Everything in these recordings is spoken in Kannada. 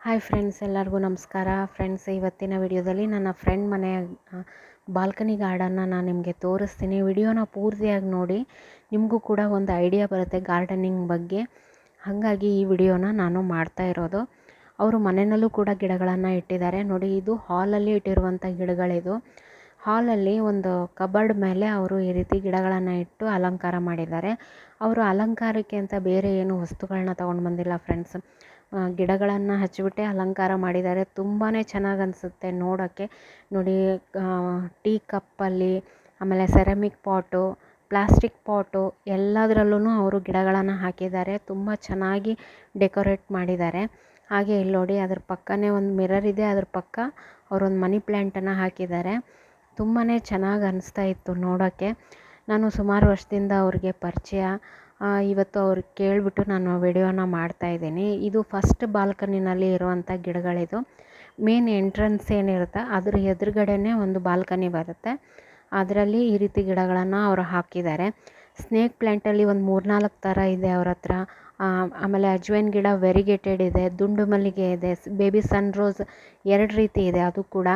ಹಾಯ್ ಫ್ರೆಂಡ್ಸ್ ಎಲ್ಲರಿಗೂ ನಮಸ್ಕಾರ. ಫ್ರೆಂಡ್ಸ್ ಇವತ್ತಿನ ವಿಡಿಯೋದಲ್ಲಿ ನನ್ನ ಫ್ರೆಂಡ್ ಮನೆಯ ಬಾಲ್ಕನಿ ಗಾರ್ಡನ್ನ ನಾನು ನಿಮಗೆ ತೋರಿಸ್ತೀನಿ. ವಿಡಿಯೋನ ಪೂರ್ತಿಯಾಗಿ ನೋಡಿ, ನಿಮಗೂ ಕೂಡ ಒಂದು ಐಡಿಯಾ ಬರುತ್ತೆ ಗಾರ್ಡನಿಂಗ್ ಬಗ್ಗೆ. ಹಾಗಾಗಿ ಈ ವಿಡಿಯೋನ ನಾನು ಮಾಡ್ತಾ ಇರೋದು. ಅವರು ಮನೆಯಲ್ಲೂ ಕೂಡ ಗಿಡಗಳನ್ನು ಇಟ್ಟಿದ್ದಾರೆ. ನೋಡಿ, ಇದು ಹಾಲಲ್ಲಿ ಇಟ್ಟಿರುವಂಥ ಗಿಡಗಳಿದು. ಹಾಲಲ್ಲಿ ಒಂದು ಕಬರ್ಡ್ ಮೇಲೆ ಅವರು ಈ ರೀತಿ ಗಿಡಗಳನ್ನು ಇಟ್ಟು ಅಲಂಕಾರ ಮಾಡಿದ್ದಾರೆ. ಅವರು ಅಲಂಕಾರಕ್ಕೆ ಅಂತ ಬೇರೆ ಏನು ವಸ್ತುಗಳನ್ನ ತೊಗೊಂಡು ಬಂದಿಲ್ಲ ಫ್ರೆಂಡ್ಸ್ ಗಿಡಗಳನ್ನು ಹಚ್ಚಿಬಿಟ್ಟೆ ಅಲಂಕಾರ ಮಾಡಿದ್ದಾರೆ. ತುಂಬಾ ಚೆನ್ನಾಗಿ ಅನಿಸುತ್ತೆ ನೋಡೋಕ್ಕೆ ನೋಡಿ ಟೀ ಕಪ್ಪಲ್ಲಿ, ಆಮೇಲೆ ಸೆರಮಿಕ್ ಪಾಟು ಪ್ಲಾಸ್ಟಿಕ್ ಪಾಟು ಎಲ್ಲದರಲ್ಲೂ ಅವರು ಗಿಡಗಳನ್ನು ಹಾಕಿದ್ದಾರೆ. ತುಂಬ ಚೆನ್ನಾಗಿ ಡೆಕೋರೇಟ್ ಮಾಡಿದ್ದಾರೆ. ಹಾಗೆ ಇಲ್ಲಿ ನೋಡಿ, ಅದ್ರ ಪಕ್ಕನೇ ಒಂದು ಮಿರರ್ ಇದೆ. ಅದ್ರ ಪಕ್ಕ ಅವರೊಂದು ಮನಿ ಪ್ಲ್ಯಾಂಟನ್ನು ಹಾಕಿದ್ದಾರೆ. ತುಂಬಾ ಚೆನ್ನಾಗಿ ಅನಿಸ್ತಾ ಇತ್ತು ನೋಡೋಕ್ಕೆ ನಾನು ಸುಮಾರು ವರ್ಷದಿಂದ ಅವ್ರಿಗೆ ಪರಿಚಯ. ಇವತ್ತು ಅವ್ರಿಗೆ ಕೇಳಿಬಿಟ್ಟು ನಾನು ವಿಡಿಯೋನ ಮಾಡ್ತಾಯಿದ್ದೀನಿ ಇದು ಫಸ್ಟ್ ಬಾಲ್ಕನಿನಲ್ಲಿ ಇರುವಂಥ ಗಿಡಗಳಿದು. ಮೇನ್ ಎಂಟ್ರೆನ್ಸ್ ಏನಿರುತ್ತೆ, ಅದ್ರ ಎದುರುಗಡೆನೇ ಒಂದು ಬಾಲ್ಕನಿ ಬರುತ್ತೆ. ಅದರಲ್ಲಿ ಈ ರೀತಿ ಗಿಡಗಳನ್ನು ಅವರು ಹಾಕಿದ್ದಾರೆ. ಸ್ನೇಕ್ ಪ್ಲ್ಯಾಂಟಲ್ಲಿ ಒಂದು ಮೂರ್ನಾಲ್ಕು ಥರ ಇದೆ ಅವ್ರ ಹತ್ರ. ಆಮೇಲೆ ಅಜ್ವೈನ್ ಗಿಡ ವೆರಿಗೇಟೆಡ್ ಇದೆ, ದುಂಡು ಮಲ್ಲಿಗೆ ಇದೆ ಬೇಬಿ ಸನ್ ರೋಸ್ ಎರಡು ರೀತಿ ಇದೆ ಅದು ಕೂಡ.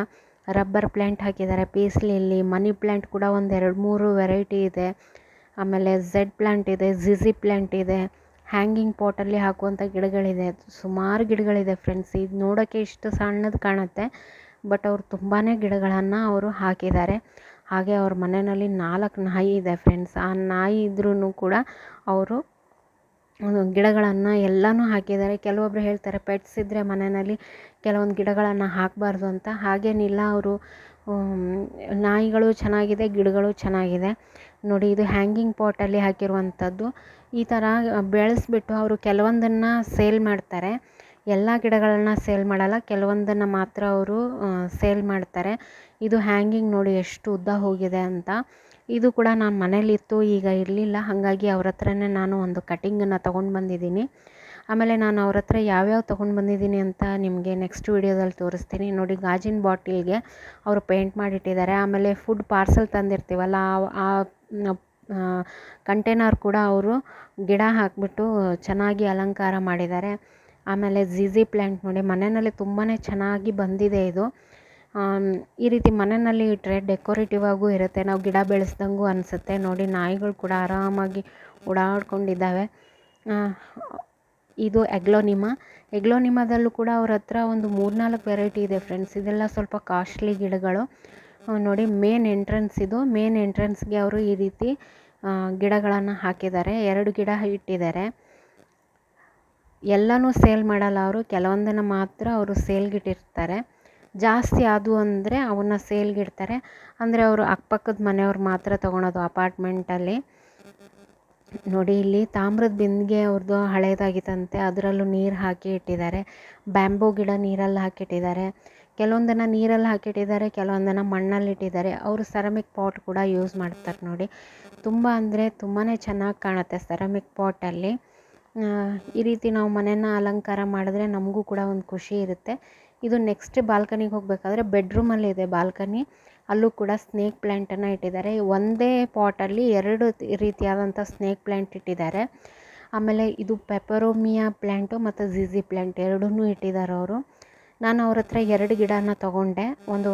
ರಬ್ಬರ್ ಪ್ಲ್ಯಾಂಟ್ ಹಾಕಿದ್ದಾರೆ ಪೀಸ್ ಲಿಲ್ಲಿ ಮನಿ ಪ್ಲ್ಯಾಂಟ್ ಕೂಡ ಒಂದು ಎರಡು ಮೂರು ವೆರೈಟಿ ಇದೆ. ಆಮೇಲೆ ಝೆಡ್ ಪ್ಲ್ಯಾಂಟ್ ಇದೆ, ಝಿಝಿ ಪ್ಲ್ಯಾಂಟ್ ಇದೆ, ಹ್ಯಾಂಗಿಂಗ್ ಪಾಟಲ್ಲಿ ಹಾಕುವಂಥ ಗಿಡಗಳಿದೆ. ಸುಮಾರು ಗಿಡಗಳಿದೆ ಫ್ರೆಂಡ್ಸ್ ಇದು ನೋಡೋಕ್ಕೆ ಇಷ್ಟು ಸಣ್ಣದು ಕಾಣುತ್ತೆ ಬಟ್ ಅವರು ತುಂಬಾ ಗಿಡಗಳನ್ನು ಅವರು ಹಾಕಿದ್ದಾರೆ. ಹಾಗೆ ಅವ್ರ ಮನೆಯಲ್ಲಿ ನಾಲ್ಕು ನಾಯಿ ಇದೆ ಫ್ರೆಂಡ್ಸ್ ಆ ನಾಯಿ ಇದ್ರೂ ಕೂಡ ಅವರು ಗಿಡಗಳನ್ನು ಎಲ್ಲನೂ ಹಾಕಿದ್ದಾರೆ. ಕೆಲವೊಬ್ಬರು ಹೇಳ್ತಾರೆ ಪೆಟ್ಸ್ ಇದ್ದರೆ ಮನೆಯಲ್ಲಿ ಕೆಲವೊಂದು ಗಿಡಗಳನ್ನು ಹಾಕಬಾರ್ದು ಅಂತ. ಹಾಗೇನಿಲ್ಲ ಅವರು ನಾಯಿಗಳು ಚೆನ್ನಾಗಿದೆ, ಗಿಡಗಳು ಚೆನ್ನಾಗಿದೆ. ನೋಡಿ ಇದು ಹ್ಯಾಂಗಿಂಗ್ ಪಾಟಲ್ಲಿ ಹಾಕಿರುವಂಥದ್ದು. ಈ ಥರ ಬೆಳೆಸ್ಬಿಟ್ಟು ಅವರು ಕೆಲವೊಂದನ್ನು ಸೇಲ್ ಮಾಡ್ತಾರೆ. ಎಲ್ಲ ಗಿಡಗಳನ್ನ ಸೇಲ್ ಮಾಡಲ್ಲ, ಕೆಲವೊಂದನ್ನು ಮಾತ್ರ ಅವರು ಸೇಲ್ ಮಾಡ್ತಾರೆ. ಇದು ಹ್ಯಾಂಗಿಂಗ್ ನೋಡಿ ಎಷ್ಟು ಉದ್ದ ಹೋಗಿದೆ ಅಂತ. ಇದು ಕೂಡ ನಾನು ಮನೇಲಿತ್ತು, ಈಗ ಇರಲಿಲ್ಲ. ಹಾಗಾಗಿ ಅವ್ರ ಹತ್ರನೇ ನಾನು ಒಂದು ಕಟಿಂಗನ್ನು ತೊಗೊಂಡು ಬಂದಿದ್ದೀನಿ. ಆಮೇಲೆ ನಾನು ಅವ್ರ ಹತ್ರ ಯಾವ್ಯಾವ ತೊಗೊಂಡು ಬಂದಿದ್ದೀನಿ ಅಂತ ನಿಮಗೆ ನೆಕ್ಸ್ಟ್ ವೀಡಿಯೋದಲ್ಲಿ ತೋರಿಸ್ತೀನಿ. ನೋಡಿ ಗಾಜಿನ ಬಾಟಿಲ್ಗೆ ಅವರು ಪೇಂಟ್ ಮಾಡಿಟ್ಟಿದ್ದಾರೆ. ಆಮೇಲೆ ಫುಡ್ ಪಾರ್ಸೆಲ್ ತಂದಿರ್ತೀವಲ್ಲ ಆ ಕಂಟೈನರ್ ಕೂಡ ಅವರು ಗಿಡ ಹಾಕಿಬಿಟ್ಟು ಚೆನ್ನಾಗಿ ಅಲಂಕಾರ ಮಾಡಿದ್ದಾರೆ. ಆಮೇಲೆ ಝಿಝಿ ಪ್ಲ್ಯಾಂಟ್ ನೋಡಿ, ಮನೆಯಲ್ಲಿ ತುಂಬಾ ಚೆನ್ನಾಗಿ ಬಂದಿದೆ ಇದು. ಈ ರೀತಿ ಮನೆಯಲ್ಲಿ ಇಟ್ಟರೆ ಡೆಕೋರೇಟಿವ್ ಆಗೂ ಇರುತ್ತೆ. ನಾವು ಗಿಡ ಬೆಳೆಸ್ದಂಗೂ ಅನಿಸುತ್ತೆ. ನೋಡಿ, ನಾಯಿಗಳು ಕೂಡ ಆರಾಮಾಗಿ ಓಡಾಡ್ಕೊಂಡಿದ್ದಾವೆ. ಇದು ಎಗ್ಲೋನಿಮಾ. ಎಗ್ಲೋನಿಮಾದಲ್ಲೂ ಕೂಡ ಅವ್ರ ಹತ್ರ ಒಂದು ಮೂರ್ನಾಲ್ಕು ವೆರೈಟಿ ಇದೆ ಫ್ರೆಂಡ್ಸ್. ಇದೆಲ್ಲ ಸ್ವಲ್ಪ ಕಾಸ್ಟ್ಲಿ ಗಿಡಗಳು. ನೋಡಿ ಮೇನ್ ಎಂಟ್ರೆನ್ಸ್ ಇದು. ಮೇನ್ ಎಂಟ್ರೆನ್ಸ್ಗೆ ಅವರು ಈ ರೀತಿ ಗಿಡಗಳನ್ನು ಹಾಕಿದ್ದಾರೆ. ಎರಡು ಗಿಡ ಇಟ್ಟಿದ್ದಾರೆ. ಎಲ್ಲನೂ ಸೇಲ್ ಮಾಡಲ್ಲ ಅವರು. ಕೆಲವೊಂದನ್ನು ಮಾತ್ರ ಅವರು ಸೇಲ್ಗಿಟ್ಟಿರ್ತಾರೆ ಜಾಸ್ತಿ ಅದು ಅಂದರೆ ಅವನ್ನ ಸೇಲ್ಗಿಡ್ತಾರೆ ಅಂದರೆ ಅವರು ಅಕ್ಕಪಕ್ಕದ ಮನೆಯವ್ರು ಮಾತ್ರ ತೊಗೊಳೋದು ಅಪಾರ್ಟ್ಮೆಂಟಲ್ಲಿ ನೋಡಿ, ಇಲ್ಲಿ ತಾಮ್ರದ ಬಿಂದಿಗೆ ಅವ್ರದ್ದು ಹಳೇದಾಗಿತ್ತಂತೆ. ಅದರಲ್ಲೂ ನೀರು ಹಾಕಿ ಇಟ್ಟಿದ್ದಾರೆ. ಬ್ಯಾಂಬೂ ಗಿಡ ನೀರಲ್ಲಿ ಹಾಕಿಟ್ಟಿದ್ದಾರೆ ಕೆಲವೊಂದನ್ನು ನೀರಲ್ಲಿ ಹಾಕಿಟ್ಟಿದ್ದಾರೆ, ಕೆಲವೊಂದನ್ನು ಮಣ್ಣಲ್ಲಿ ಇಟ್ಟಿದ್ದಾರೆ. ಅವರು ಸೆರಮಿಕ್ ಪಾಟ್ ಕೂಡ ಯೂಸ್ ಮಾಡ್ತಾರೆ ನೋಡಿ. ತುಂಬ ಅಂದರೆ ತುಂಬಾ ಚೆನ್ನಾಗಿ ಕಾಣುತ್ತೆ ಸೆರಮಿಕ್ ಪಾಟಲ್ಲಿ ಈ ರೀತಿ ನಾವು ಮನೆಯನ್ನು ಅಲಂಕಾರ ಮಾಡಿದ್ರೆ ನಮಗೂ ಕೂಡ ಒಂದು ಖುಷಿ ಇರುತ್ತೆ. ಇದು ನೆಕ್ಸ್ಟ್ ಬಾಲ್ಕನಿಗೆ ಹೋಗಬೇಕಾದ್ರೆ ಬೆಡ್ರೂಮಲ್ಲಿದೆ ಬಾಲ್ಕನಿ ಅಲ್ಲೂ ಕೂಡ ಸ್ನೇಕ್ ಪ್ಲ್ಯಾಂಟನ್ನು ಇಟ್ಟಿದ್ದಾರೆ. ಒಂದೇ ಪಾಟಲ್ಲಿ ಎರಡು ರೀತಿಯಾದಂಥ ಸ್ನೇಕ್ ಪ್ಲ್ಯಾಂಟ್ ಇಟ್ಟಿದ್ದಾರೆ. ಆಮೇಲೆ ಇದು ಪೆಪರೋಮಿಯಾ ಪ್ಲ್ಯಾಂಟು ಮತ್ತು ಝಿಝಿ ಪ್ಲ್ಯಾಂಟ್ ಎರಡೂ ಇಟ್ಟಿದ್ದಾರೆ ಅವರು. ನಾನು ಅವ್ರ ಹತ್ರ ಎರಡು ಗಿಡನ ತೊಗೊಂಡೆ. ಒಂದು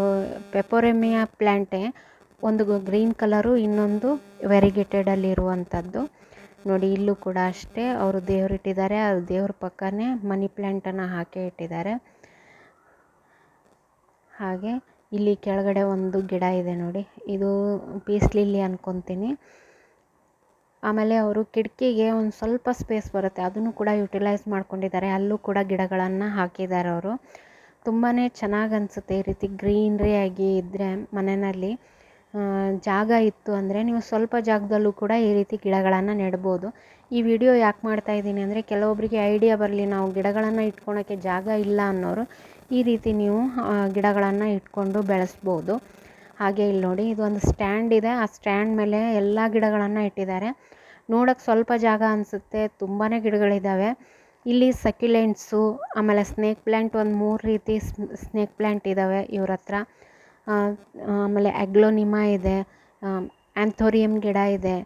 ಪೆಪೊರೆಮಿಯ ಪ್ಲ್ಯಾಂಟೆ ಒಂದು ಗ್ರೀನ್ ಕಲರು, ಇನ್ನೊಂದು ವೆರಿಗೇಟೆಡಲ್ಲಿರುವಂಥದ್ದು ನೋಡಿ, ಇಲ್ಲೂ ಕೂಡ ಅಷ್ಟೇ. ಅವರು ದೇವ್ರು ಇಟ್ಟಿದ್ದಾರೆ. ಅದು ದೇವ್ರ ಪಕ್ಕನೇ ಮನಿ ಪ್ಲ್ಯಾಂಟನ್ನು ಹಾಕಿ ಇಟ್ಟಿದ್ದಾರೆ. ಹಾಗೆ ಇಲ್ಲಿ ಕೆಳಗಡೆ ಒಂದು ಗಿಡ ಇದೆ ನೋಡಿ. ಇದು ಪೀಸ್ ಲಿಲ್ಲಿ ಅನ್ಕೊತೀನಿ. ಆಮೇಲೆ ಅವರು ಕಿಟಕಿಗೆ ಒಂದು ಸ್ವಲ್ಪ ಸ್ಪೇಸ್ ಬರುತ್ತೆ. ಅದನ್ನು ಕೂಡ ಯುಟಿಲೈಸ್ ಮಾಡ್ಕೊಂಡಿದ್ದಾರೆ. ಅಲ್ಲೂ ಕೂಡ ಗಿಡಗಳನ್ನು ಹಾಕಿದ್ದಾರೆ ಅವರು. ತುಂಬಾ ಚೆನ್ನಾಗಿ ಅನಿಸುತ್ತೆ ಈ ರೀತಿ ಗ್ರೀನ್ರಿ ಆಗಿ ಇದ್ದರೆ ಮನೆಯಲ್ಲಿ. ಜಾಗ ಇತ್ತು ಅಂದರೆ ನೀವು ಸ್ವಲ್ಪ ಜಾಗದಲ್ಲೂ ಕೂಡ ಈ ರೀತಿ ಗಿಡಗಳನ್ನು ನೆಡ್ಬೋದು. ಈ ವಿಡಿಯೋ ಯಾಕೆ ಮಾಡ್ತಾ ಇದ್ದೀನಿ ಅಂದರೆ ಕೆಲವೊಬ್ಬರಿಗೆ ಐಡಿಯಾ ಬರಲಿ ನಾವು ಗಿಡಗಳನ್ನು ಇಟ್ಕೊಳಕ್ಕೆ ಜಾಗ ಇಲ್ಲ ಅನ್ನೋರು ಈ ರೀತಿ ನೀವು ಗಿಡಗಳನ್ನು ಇಟ್ಕೊಂಡು ಬೆಳೆಸ್ಬೋದು. ಹಾಗೆ ಇಲ್ಲಿ ನೋಡಿ ಇದೊಂದು ಸ್ಟ್ಯಾಂಡ್ ಇದೆ. ಆ ಸ್ಟ್ಯಾಂಡ್ ಮೇಲೆ ಎಲ್ಲ ಗಿಡಗಳನ್ನು ಇಟ್ಟಿದ್ದಾರೆ. ನೋಡೋಕ್ಕೆ ಸ್ವಲ್ಪ ಜಾಗ ಅನಿಸುತ್ತೆ. ತುಂಬಾ ಗಿಡಗಳಿದ್ದಾವೆ ಇಲ್ಲಿ ಸಕ್ಯುಲೆಂಟ್ಸು, ಆಮೇಲೆ ಸ್ನೇಕ್ ಪ್ಲ್ಯಾಂಟ್ ಒಂದು ಮೂರು ರೀತಿ ಸ್ನೇಕ್ ಪ್ಲ್ಯಾಂಟ್ ಇದ್ದಾವೆ ಇವ್ರ ಹತ್ರ. ಆಮೇಲೆ ಅಗ್ಲೋನಿಮಾ ಇದೆ ಆ್ಯಂಥೋರಿಯಮ್ ಗಿಡ ಇದೆ.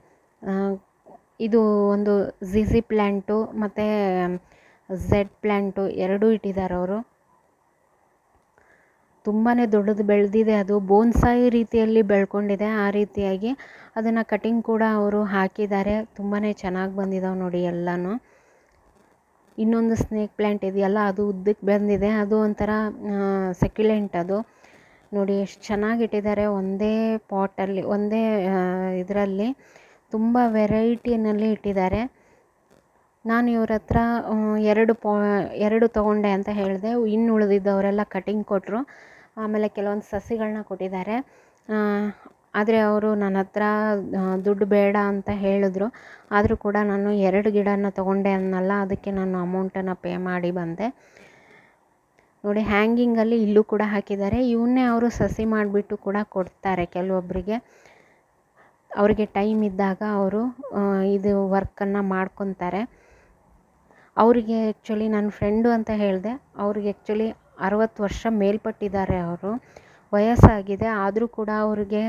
ಇದು ಒಂದು ಝಿಝಿ ಪ್ಲ್ಯಾಂಟು ಮತ್ತು ಝೆಡ್ ಪ್ಲ್ಯಾಂಟು ಎರಡೂ ಇಟ್ಟಿದ್ದಾರೆ ಅವರು. ತುಂಬಾ ದೊಡ್ಡದು ಬೆಳೆದಿದೆ ಅದು. ಬೋನ್ಸಾಯಿ ರೀತಿಯಲ್ಲಿ ಬೆಳ್ಕೊಂಡಿದೆ ಆ ರೀತಿಯಾಗಿ. ಅದನ್ನು ಕಟಿಂಗ್ ಕೂಡ ಅವರು ಹಾಕಿದ್ದಾರೆ. ತುಂಬಾ ಚೆನ್ನಾಗಿ ಬಂದಿದ್ದಾವೆ ನೋಡಿ ಎಲ್ಲನೂ. ಇನ್ನೊಂದು ಸ್ನೇಕ್ ಪ್ಲ್ಯಾಂಟ್ ಇದೆಯಲ್ಲ, ಅದು ಉದ್ದಕ್ಕೆ ಬಂದಿದೆ, ಅದು ಒಂಥರ ಸೆಕ್ಯುಲೆಂಟ್ ಅದು. ನೋಡಿ ಎಷ್ಟು ಚೆನ್ನಾಗಿ ಇಟ್ಟಿದ್ದಾರೆ, ಒಂದೇ ಪಾಟಲ್ಲಿ ಒಂದೇ ಇದರಲ್ಲಿ ತುಂಬ ವೆರೈಟಿನಲ್ಲಿ ಇಟ್ಟಿದ್ದಾರೆ. ನಾನು ಇವ್ರ ಹತ್ರ ಎರಡು ಪಾ, ಎರಡು ತೊಗೊಂಡೆ ಅಂತ ಹೇಳಿದೆ. ಇನ್ನು ಉಳಿದಿದ್ದವರೆಲ್ಲ ಕಟಿಂಗ್ ಕೊಟ್ಟರು ಆಮೇಲೆ ಕೆಲವೊಂದು ಸಸಿಗಳನ್ನ ಕೊಟ್ಟಿದ್ದಾರೆ. ಆದರೆ ಅವರು ನನ್ನ ಹತ್ರ ದುಡ್ಡು ಬೇಡ ಅಂತ ಹೇಳಿದ್ರು. ಆದರೂ ಕೂಡ ನಾನು ಎರಡು ಗಿಡನ ತಗೊಂಡೆ ಅನ್ನಲ್ಲ, ಅದಕ್ಕೆ ನಾನು ಅಮೌಂಟನ್ನು ಪೇ ಮಾಡಿ ಬಂದೆ. ನೋಡಿ ಹ್ಯಾಂಗಿಂಗಲ್ಲಿ ಇಲ್ಲೂ ಕೂಡ ಹಾಕಿದ್ದಾರೆ. ಇವನ್ನೇ ಅವರು ಸಸಿ ಮಾಡಿಬಿಟ್ಟು ಕೂಡ ಕೊಡ್ತಾರೆ ಕೆಲವೊಬ್ಬರಿಗೆ ಅವರಿಗೆ ಟೈಮ್ ಇದ್ದಾಗ ಅವರು ಇದು ವರ್ಕನ್ನು ಮಾಡ್ಕೊತಾರೆ. ಅವರಿಗೆ ಆ್ಯಕ್ಚುಲಿ ನನ್ನ ಫ್ರೆಂಡು ಅಂತ ಹೇಳಿದೆ. ಅವ್ರಿಗೆ ಆ್ಯಕ್ಚುಲಿ ಅರವತ್ತು ವರ್ಷ ಮೇಲ್ಪಟ್ಟಿದ್ದಾರೆ ಅವರು. ವಯಸ್ಸಾಗಿದೆ. ಆದರೂ ಕೂಡ ಅವ್ರಿಗೆ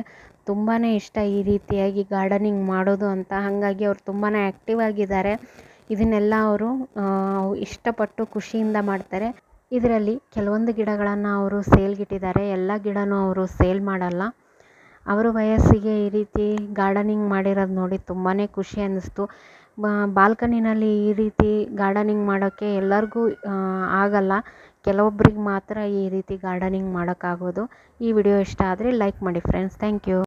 ತುಂಬಾ ಇಷ್ಟ ಈ ರೀತಿಯಾಗಿ ಗಾರ್ಡನಿಂಗ್ ಮಾಡೋದು ಅಂತ. ಹಾಗಾಗಿ ಅವ್ರು ತುಂಬಾ ಆ್ಯಕ್ಟಿವ್ ಆಗಿದ್ದಾರೆ. ಇದನ್ನೆಲ್ಲ ಅವರು ಇಷ್ಟಪಟ್ಟು ಖುಷಿಯಿಂದ ಮಾಡ್ತಾರೆ. ಇದರಲ್ಲಿ ಕೆಲವೊಂದು ಗಿಡಗಳನ್ನು ಅವರು ಸೇಲ್ಗಿಟ್ಟಿದ್ದಾರೆ ಎಲ್ಲ ಗಿಡನೂ ಅವರು ಸೇಲ್ ಮಾಡಲ್ಲ. ಅವರ ವಯಸ್ಸಿಗೆ ಈ ರೀತಿ ಗಾರ್ಡನಿಂಗ್ ಮಾಡಿರೋದು ನೋಡಿ ತುಂಬಾ ಖುಷಿ ಅನ್ನಿಸ್ತು. ಬಾಲ್ಕನಿನಲ್ಲಿ ಈ ರೀತಿ ಗಾರ್ಡನಿಂಗ್ ಮಾಡೋಕ್ಕೆ ಎಲ್ಲರಿಗೂ ಆಗಲ್ಲ. ಕೆಲವೊಬ್ರಿಗೆ ಮಾತ್ರ ಈ ರೀತಿ ಗಾರ್ಡನಿಂಗ್ ಮಾಡೋಕ್ಕಾಗೋದು. ಈ ವಿಡಿಯೋ ಇಷ್ಟ ಆದರೆ ಲೈಕ್ ಮಾಡಿ ಫ್ರೆಂಡ್ಸ್ ಥ್ಯಾಂಕ್ ಯು